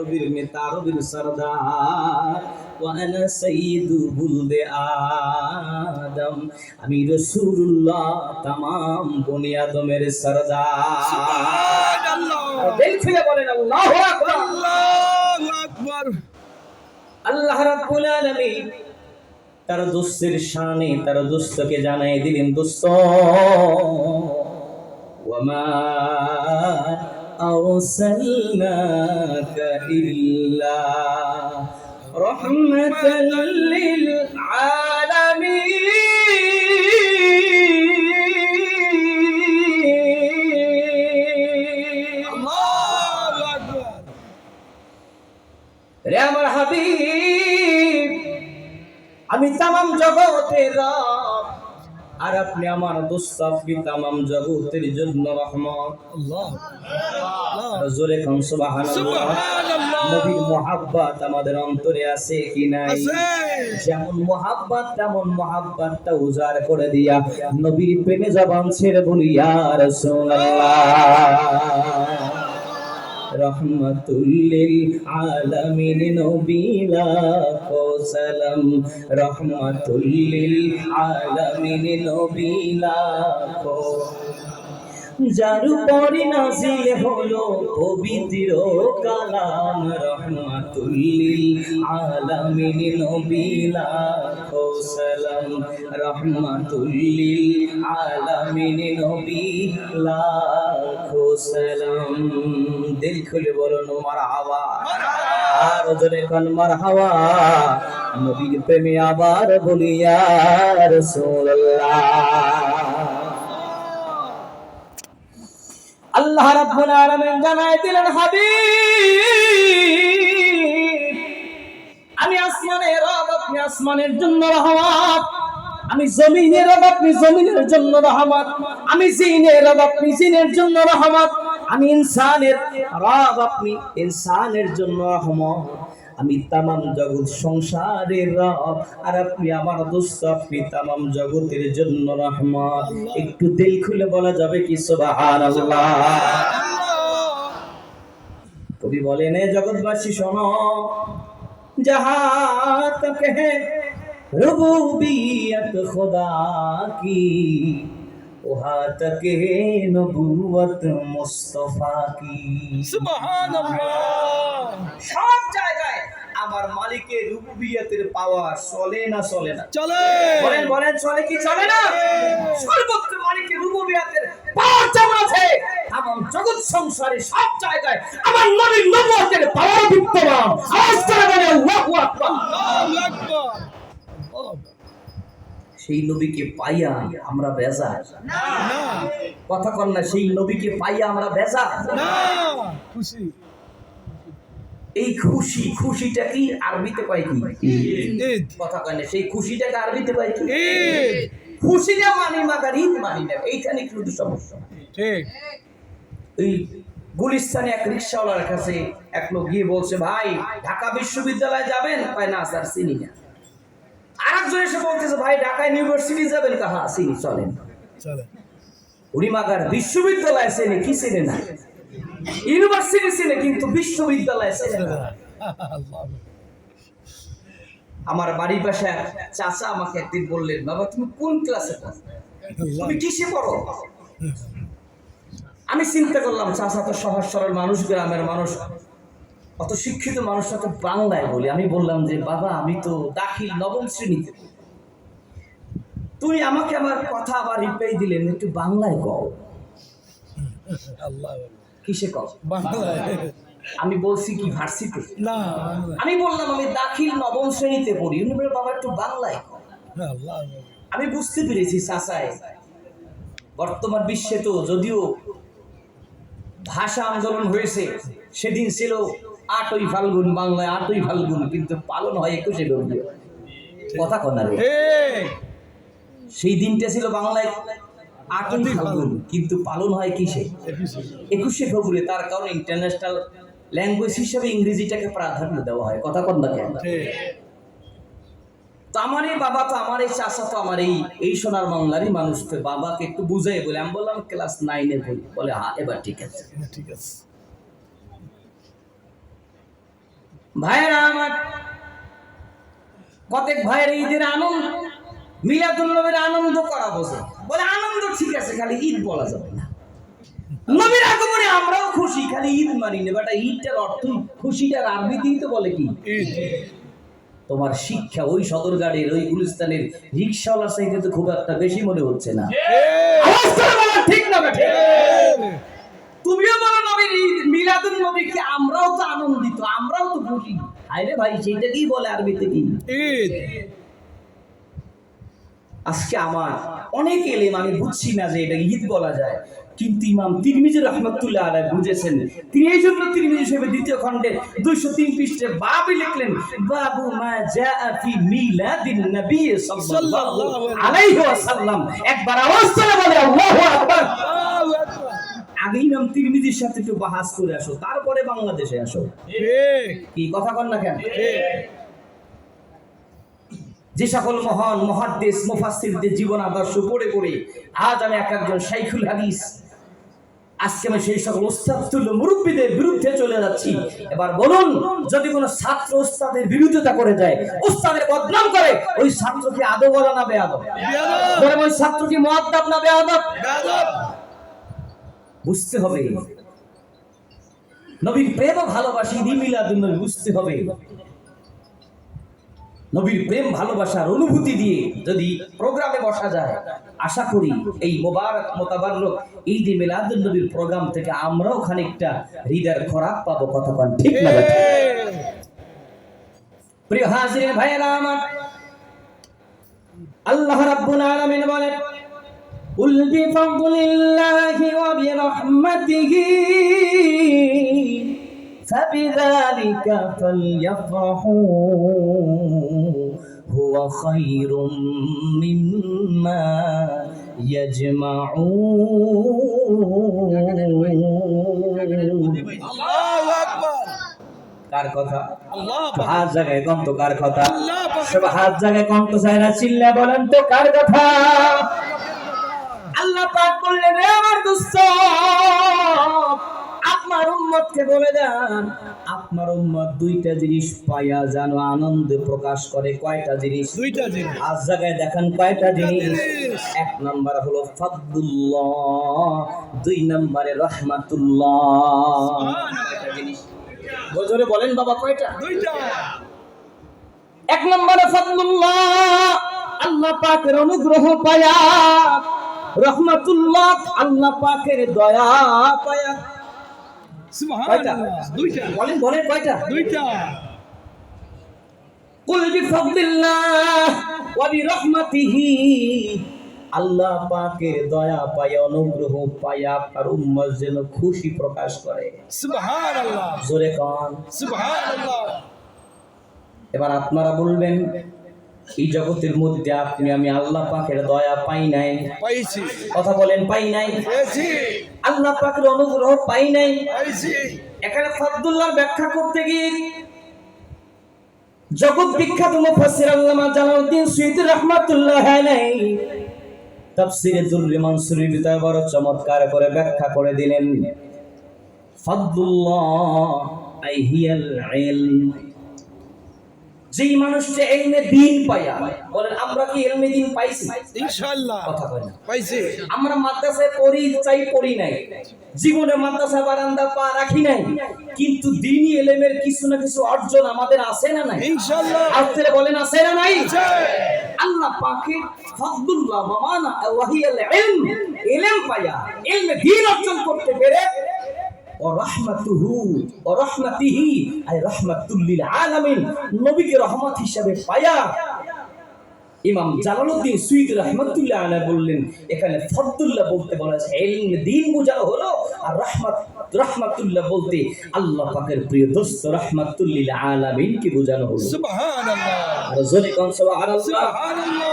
আরবির নেতা আরবির সরদার। ওয়ানা সাইয়্যিদু বুলদে আদম। আমি রাসূলুল্লাহ তামাম বনি আদমের সরদার। সুবহানাল্লাহ। দিল খুলে বলেন আল্লাহু আকবার। আল্লাহু আকবার। আল্লাহ রাব্বুল আলামিন তার দোস্তের শানে তার দোস্তকে জানাই দিলেন দোস্ত ওয়ামা লিল আলামিন আল্লাহু আকবার রে আমার হাবিব আমি তামাম জগতের রব আর আপনি আমার দোস্ত আপনি তামাম জগতের জন্য রহমত? জোরে সুবহানাল্লাহ। নবীর মোহাব্বত আমাদের অন্তরে আছে কি নাই? যেমন মোহাব্বত তেমন মোহাব্বতটা উজাড় করে দিয়া নবীর প্রেমে জবান ছেড়ে বলি ইয়া রাসূলুল্লাহ। রহমাতুল্লিল আলামিন নবীলা সালাম রহমাতুল্লিল আলামিন নবীলা যার উপরে নাজিল হলো পবিত্র কালাম। রহমাতুল্লিল আলামিন নবী লাখো সালাম রহমাতুল্লিল আলামিন নবী সালাম। দিল খুলে মারহাবা। আর জোরে কান মারহাবা। নবীর প্রেমে আবার আল্লাহ রাব্বুল আলামিন জানাই দিলেন, হাবিব, আমি আসমানের রব, আপনি আসমানের জন্য রহমত। আমি জমিনের রব আপনি জমিনের জন্য রহমত। আমি জিনের রব আপনি জিনের জন্য রহমত। আমি ইনসানের রব, আপনি ইনসানের জন্য রহমত। আমি তামাম জগৎ সংসারের রব, আর আপনি আমার দোস্ত আপনি তামাম জগতের জন্য রহমত। একটু দিল খুলে বলা যাবে কি, সুবহানাল্লাহ? কবি বলেন জগৎবাসী শোনো, যাহা তাকে রবুবিয়ত খোদা কি ওহা তকে নবুয়ত মুস্তফা কি সুবহানাল্লাহ। সব জায়গায় আমার মালিকের রুবুবিয়াতের পাওয়ার চলে না চলে না? চলে। বলেন বলেন চলে কি চলে না? সর্বত্র মালিকের রুবুবিয়াতের পাওয়ার যেমন আছে আমার জগৎ সংসারে সব জায়গায় আমার নবীর নবুয়তের পাওয়ার সেই নবীকে পাইয়া আমরা বেজার। না কথা কর না সেই নবীকে পাইয়া আমরা খুশি। এই খুশি খুশিটা কি? আরবিতে কয় কি? কথা কয় না সেই খুশিটাকে আরবিতে কয় কি? খুশিটা মানি মাগার ঈদ মানি না এইখানে কিন্তু সমস্যা। ঠিক। এই গুলিস্তানে এক রিক্সাওয়ালার কাছে এক লোক গিয়ে বলছে ভাই ঢাকা বিশ্ববিদ্যালয়ে যাবেন? কয় না স্যার চিনি না। আর একজন এসে বলতেছে ভাই ঢাকা ইউনিভার্সিটি যাবেন কাহা? চিনি চলেন। চলে উড়িমাগার বিশ্ববিদ্যালয় চেনে কি চেনে না? ইউনিভার্সিটি চেনে কিন্তু বিশ্ববিদ্যালয় চেনে না। আমার বাড়ির পাশে চাচা আমাকে একদিন বললেন বাবা তুমি কোন ক্লাসে পড়ো? তুমি কিসে পড়ো? আমি চিন্তা করলাম চাচা তো সহজ সরল মানুষ গ্রামের মানুষ। অত শিক্ষিত মানুষরা তো বাংলায় বলি। আমি বললাম যে বাবা আমি তো দাখিল নবম শ্রেণীতে। তুমি আমাকে আমার কথা আবার রিপ্লাই দিলেন একটু বাংলায় কও। কিসে কও? বাংলায়। আমি বলছি কি ভার্সিটি না আমি বললাম আমি দাখিল নবম শ্রেণীতে পড়ি। উনি বললেন, বাবা একটু বাংলায় কও। আমি বুঝতে পেরেছি চাচায় বর্তমান বিশ্বে তো যদিও ভাষা আন্দোলন হয়েছে সেদিন ছিল আটই ফাল্গুন বাংলায় আটই ফাল্গুন কিন্তু পালন হয় একুশে ফেব্রুয়ারি। কথা কন্যা রে। সেই দিনটা ছিল বাংলায় আটই ফাল্গুন কিন্তু পালন হয় কিসে? একুশে। ফেব্রুয়ারি তার কারণে ইন্টারন্যাশনাল ল্যাঙ্গুয়েজ হিসেবে ইংরেজিটাকে প্রাধান্য দেওয়া হয়। কথা কন্যা কেন? তো আমার এই বাবা তো আমার এই চাষা তো আমার এই এই সোনার বাংলারই মানুষ তো। বাবাকে একটু বুঝাই বলে আমি বললাম ক্লাস নাইনে পড়ি। বলে হ্যাঁ এবার ঠিক আছে। ঠিক আছে। ভাইয়েরা আমার কতক ভাইয়ের ঈদের আনন্দ মিলাদুল নবীর আনন্দ করা বসে। বলে আনন্দ ঠিক আছে খালি ঈদ বলা যাবে না। নবীর আগমনে আমরাও খুশি খালি ঈদ মানি না বেটা ঈদটার অর্থ খুশিটার আরবিতেই তো বলে কি? তোমার শিক্ষা ওই সদরঘাটের ওই গুলিস্তানের রিক্সাওয়ালার চাইতে তো খুব একটা বেশি মনে হচ্ছে না। ঠিক না বেটা তুমিও বলো নবীর ঈদ মিলাদুল নবী কি আমরাও তো আনন্দিত আমরাও তো খুশি আরে ভাই সেইটাকেই বলে আরবিতে কি ঈদ। আজকে আমার অনেক এলেম আমি বুঝছি না যে এটা ঈদ বলা যায়। কিন্তু ইমাম তিরমিজি রহমতুল্লাহ আলাই বুঝেছেন। তিনি এই জন্য তিরমিজি হিসেবে দ্বিতীয় খণ্ডে দুইশো তিন পৃষ্ঠে বাবি লিখলেন বাবু মা জা ফি মিলাদিন নবী সাল্লাল্লাহু আলাইহি ওয়াসাল্লাম। একবার আওয়াজ করে বলে আল্লাহু আকবার। আগে ইমাম তিরমিজির সাথে একটু বাহাস করে আসো তারপরে বাংলাদেশে আসো। কি কথা কন না কেন? যে সকল মহান মহাদ্দেশ মুফাসসিরদের জীবন আদর্শ পড়ে পড়ে আজ আমি এক একজন শাইখুল হাদিস। আজকে আমি সেই সকল ওস্তাদ তুল্য মুরব্বীদের বিরুদ্ধে চলে যাচ্ছি। এবার বলুন যদি কোনো ছাত্র ওস্তাদের বিরোধিতা করে যায় ওস্তাদের বদনাম করে ওই ছাত্রকে আদো বলা না বেয়াদব? ওই ছাত্রকে মুআদ্দাব না বেয়াদব? বেয়াদব। বুঝতে হবে। নবীর প্রেম ভালোবাসি মিলাদুল বুঝতে হবে। নবীর প্রেম, ভালোবাসার অনুভূতি দিয়ে যদি প্রোগ্রামে বসা যায়, আশা করি এই মোবারক মোতাবার এই যে মেলাদুল নবীর প্রোগ্রাম থেকে আমরাও খানিকটা হৃদয়ের খরাপ পাবো কতক্ষণ, ঠিক না প্রিয় হাজির ভাইয়েরা আমার, আল্লাহ রাব্বুল আলামিন বলেন, উল বিফাদুলিল্লাহ الله وبرحمته فبذلك فليفرحوا هو خير مما يجمعون আল্লাহু আকবার কার কথা আল্লাহ তো হাত জায়গায় কন্ত কার কথা আল্লাহ পাক। সব হাত জায়গায় কন্ত চায় না চিল্লা বলেন তো কার কথা আল্লাহ পাক বললেন রে আমার দোস্ত আপনার উম্মতকে বলে দেন আপনার উম্মত দুইটা জিনিস পাইয়া যেন আনন্দে প্রকাশ করে কয়টা জিনিস? দুইটা জিনিস। আজ জায়গায় দেখেন কয়টা জিনিস। এক নম্বর হলো ফাদুল্লাহ দুই নম্বরে রহমাতুল্লাহ। কয়টা জিনিস বজরে বলেন বাবা কয়টা? দুইটা। এক নম্বরে ফাদলুল্লাহ আল্লাহ পাকের অনুগ্রহ পায়া রহমাতুল্লাহ আল্লাহ পাকের দয়া পায়া সুবহানাল্লাহ। দুইটা। বলেন বলেন কয়টা? দুইটা। কুল বিফাদলিল্লাহ ওয়া বিরহমাতিহি। আল্লাহ পাকের দয়া পায়া অনুগ্রহ পায়া আপনার উম্মত যেন খুশি প্রকাশ করে। সুবহানাল্লাহ। জোরে কন। সুবহানাল্লাহ। এবার আপনারা বলবেন এই জগতের মধ্যে আপনি আমি আল্লাহ পাকের দয়া পাই নাই। পাইছি। কথা বলেন পাই নাই? পেয়েছি আল্লাহ পাকের অনুগ্রহ পাই নাই? পাইছি। এখানে ফাদুল্লাহ ব্যাখ্যা করতে গিয়ে জগৎ বিখ্যাত মুফাসসির আল্লামা জালালউদ্দিন সুয়ুতী রাহমাতুল্লাহ আলাইহি তাফসীরে দুররি মানসুরের ভিতরে বড় চমৎকার করে ব্যাখ্যা করে দিলেন ফাদুল্লাহ আই হিয়াল ইলম। যেই মানুষটা এলমে দিন পায়া বলেন আমরা কি এলমে দিন পাইছি? ইনশাআল্লাহ। কথা কয় না। পাইছি। আমরা মাদ্রাসায় পড়ি চাই পড়ি নাই। জীবনে মাদ্রাসা বারান্দা পা রাখি নাই। কিন্তু দিনই এলেমের কিছু না কিছু অর্জন আমাদের আছে না নাই? ইনশাআল্লাহ। আজকে বলেন আছে না নাই? আছে। আল্লাহ পাকের ফদলুল্লাহ মামানা ওয়াহিয়াল ইলম। ইলম পায়া ইলমে দিন অর্জন করতে পেরে নবীকে রহমত হিসাবে পায়া। ইমাম জালালউদ্দিন সুইদ রহমতুল্লাহ আলাইহি বললেন এখানে ফদুল্লাহ বলতে বলা হয়েছে ইলম দিন বোঝানো হলো আর রহমত রহমাতুল্লাহ বলতে আল্লাহ পাকের প্রিয় দোস্ত রহমাতুল লিল আলামিন কে বোঝানো হলো। সুবহানাল্লাহ। আর জোরে কোন সুবহানাল্লাহ। সুবহানাল্লাহ।